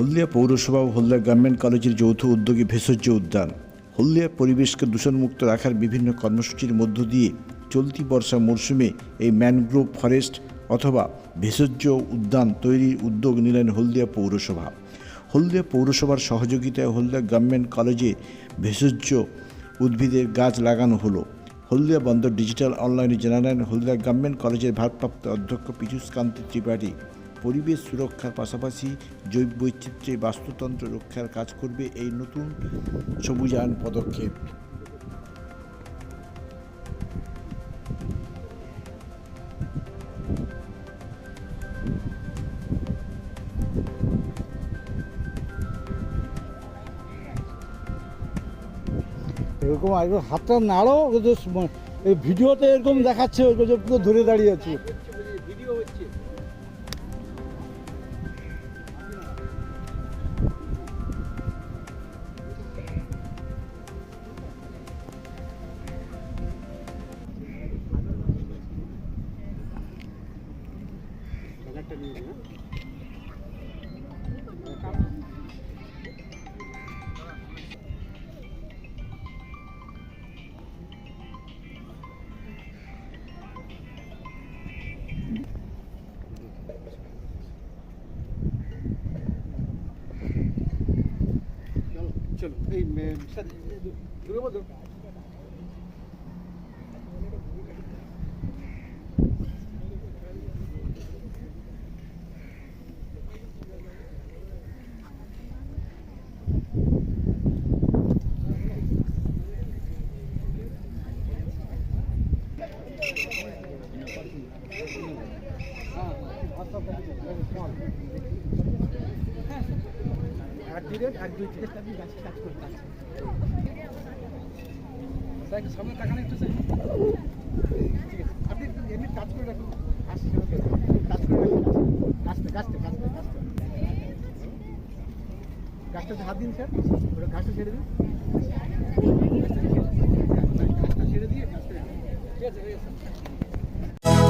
হলদিয়া পৌরসভা ও হলদিয়া গভর্নমেন্ট কলেজের যৌথ উদ্যোগে ভেষজ উদ্যান। হলদিয়া পরিবেশকে দূষণমুক্ত রাখার বিভিন্ন কর্মসূচির মধ্য দিয়ে চলতি বর্ষা মরশুমে এই ম্যানগ্রোভ ফরেস্ট অথবা ভেষজ উদ্যান তৈরির উদ্যোগ নিলেন হলদিয়া পৌরসভা। হলদিয়া পৌরসভার সহযোগিতায় হলদিয়া গভর্নমেন্ট কলেজে ভেষজ উদ্ভিদের গাছ লাগানো হলো। হলদিয়া বন্দর ডিজিটাল অনলাইনে জানালেন হলদিয়া গভর্নমেন্ট কলেজের ভারপ্রাপ্ত অধ্যক্ষ পীযূষ কান্তি ত্রিপাঠী। পরিবেশ সুরক্ষার পাশাপাশি জৈব বৈচিত্র্যে বাস্তুতন্ত্র রক্ষার কাজ করবে এই নতুন সবুজায়ন পদক্ষেপ। এরকম হাতটা নাড়ো ভিডিওতে এরকম দেখাচ্ছে, ওই ধরে দাঁড়িয়ে আছে। চলো এই দূরে বলো এক দুই রেট এক দুই তিরিশ আপনি গাছে কাজ আছেন স্যার সামনে তাকান একটু স্যার ঠিক এমনি কাজ করে রাখুন আসছে কাজ করে রাখুন গাছটা গাছটা গাছটা গাছটা গাছটাতে হাত দিন স্যার ওটা ঘাসটা ছেড়ে দিন গাছটা ছেড়ে দিয়ে গাছটা ঠিক আছে ঠিক আছে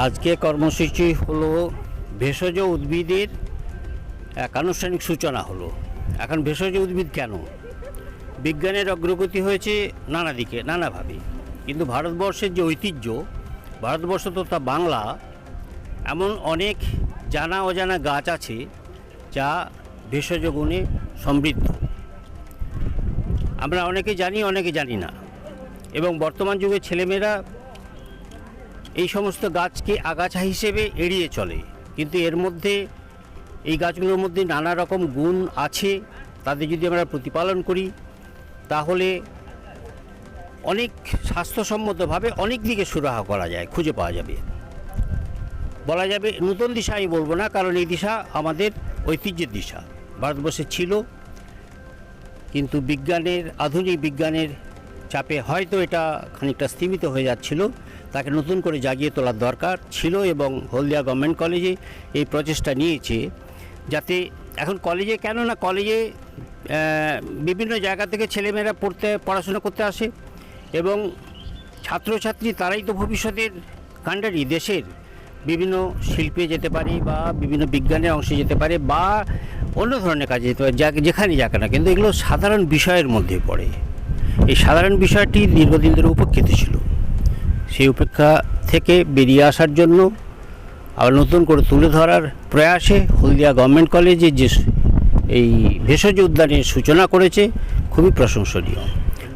আজকে কর্মসূচি হলো ভেষজ উদ্ভিদের এক আনুষ্ঠানিক সূচনা হলো। এখন ভেষজ উদ্ভিদ কেন? বিজ্ঞানের অগ্রগতি হয়েছে নানা দিকে, নানাভাবে। কিন্তু ভারতবর্ষের যে ঐতিহ্য, ভারতবর্ষ তথা বাংলা, এমন অনেক জানা অজানা গাছ আছে যা ভেষজ গুণে সমৃদ্ধ। আমরা অনেকে জানি অনেকে জানি না। এবং বর্তমান যুগের ছেলেমেয়েরা এই সমস্ত গাছকে আগাছা হিসেবে এড়িয়ে চলে। কিন্তু এর মধ্যে, এই গাছগুলোর মধ্যে নানা রকম গুণ আছে, তাদের যদি আমরা প্রতিপালন করি, তাহলে অনেক স্বাস্থ্যসম্মতভাবে অনেক দিকে সুরাহা করা যায়, খুঁজে পাওয়া যাবে। বলা যাবে নতুন দিশা আমি বলব না, কারণ এই দিশা আমাদের ঐতিহ্যের দিশা। ভারতবর্ষে ছিল, কিন্তু বিজ্ঞানের, আধুনিক বিজ্ঞানের চাপে হয়তো এটা খানিকটা স্তীমিত হয়ে যাচ্ছিল। তাকে নতুন করে জাগিয়ে তোলার দরকার ছিল এবং হলদিয়া গভর্নমেন্ট কলেজে এই প্রচেষ্টা নিয়েছে। যাতে এখন কলেজে কেন না কলেজে বিভিন্ন জায়গা থেকে ছেলেমেয়েরা পড়তে, পড়াশোনা করতে আসে এবং ছাত্রছাত্রী তারাই তো ভবিষ্যতের কাণ্ডারি দেশের। বিভিন্ন শিল্পে যেতে পারে বা বিভিন্ন বিজ্ঞানের অংশে যেতে পারে বা অন্য ধরনের কাজে যেতে পারে যেখানে যাক না কিন্তু এগুলো সাধারণ বিষয়ের মধ্যে পড়ে। এই সাধারণ বিষয়টি দীর্ঘদিন ধরে উপেক্ষিত ছিল। সেই উপেক্ষা থেকে বেরিয়ে আসার জন্য আবার নতুন করে তুলে ধরার প্রয়াসে হলদিয়া গভর্নমেন্ট কলেজে যে এই ভেষজ উদ্যানের সূচনা করেছে খুবই প্রশংসনীয়।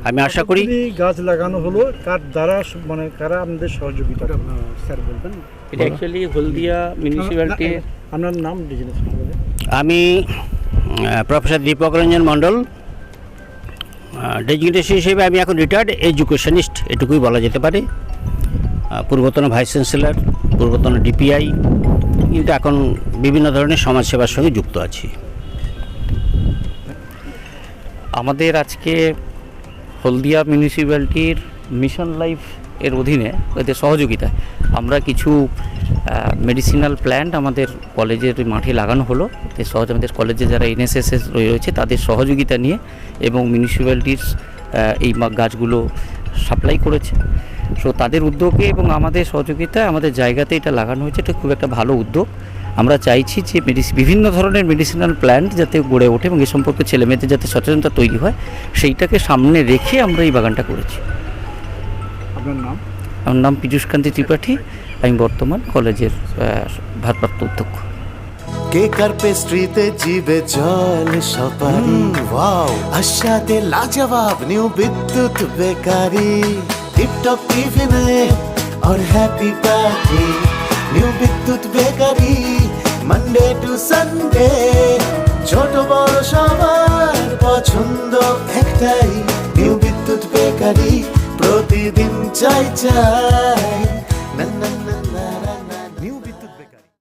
আমি আশা করি গাছ লাগানো হলো কার দ্বারা মানে কারা আপনাদের সহযোগিতা স্যার বলবেন? এটা অ্যাকচুয়ালি হলদিয়া মিউনিসিপ্যালিটি আপনার নাম আমি প্রফেসর দীপক রঞ্জন মণ্ডল ডেজিগনেশন হিসেবে আমি এখন রিটায়ার্ড এডুকেশনিস্ট এটুকুই বলা যেতে পারে। পূর্বতন ভাইস চ্যান্সেলর পূর্বতন ডিপিআই কিন্তু এখন বিভিন্ন ধরনের সমাজসেবার সঙ্গে যুক্ত আছি। আমাদের আজকে হলদিয়া মিউনিসিপ্যালিটির মিশন লাইফ এর অধীনে এদের সহযোগিতায় আমরা কিছু মেডিসিনাল প্ল্যান্ট আমাদের কলেজের মাঠে লাগানো হলো। সহজ আমাদের কলেজে যারা এনএসএসএস রয়েছে তাদের সহযোগিতা নিয়ে এবং মিউনিসিপ্যালিটির এই গাছগুলো সাপ্লাই করেছে। সো তাদের উদ্যোগে এবং আমাদের সহযোগিতায় আমাদের জায়গাতে এটা লাগানো হয়েছে। এটা খুব একটা ভালো উদ্যোগ। আমরা চাইছি যে মেডিসি বিভিন্ন ধরনের মেডিসিনাল প্ল্যান্ট যাতে গড়ে ওঠে এবং এ সম্পর্কে ছেলেমেয়েদের যাতে সচেতনতা তৈরি হয় সেইটাকে সামনে রেখে আমরা এই বাগানটা করেছি। আপনার নাম? আমার নাম পীযূষকান্তি ত্রিপাঠী। আমি বর্তমান কলেজের আহ, ভারপ্রাপ্ত অধ্যক্ষ কেক আর পেস্ট্রিতে জিবে জল সপারি ওয়াও আশাতে লাজবাব নিউ বিদ্যুৎ বেকারি টিপটপ টিফিনে और happy party new Bidyut bakery Monday to Sunday ছোট বড় সবার পছন্দ একটাই নিউ বিদ্যুৎ বেকারি প্রতিদিন চাই চাই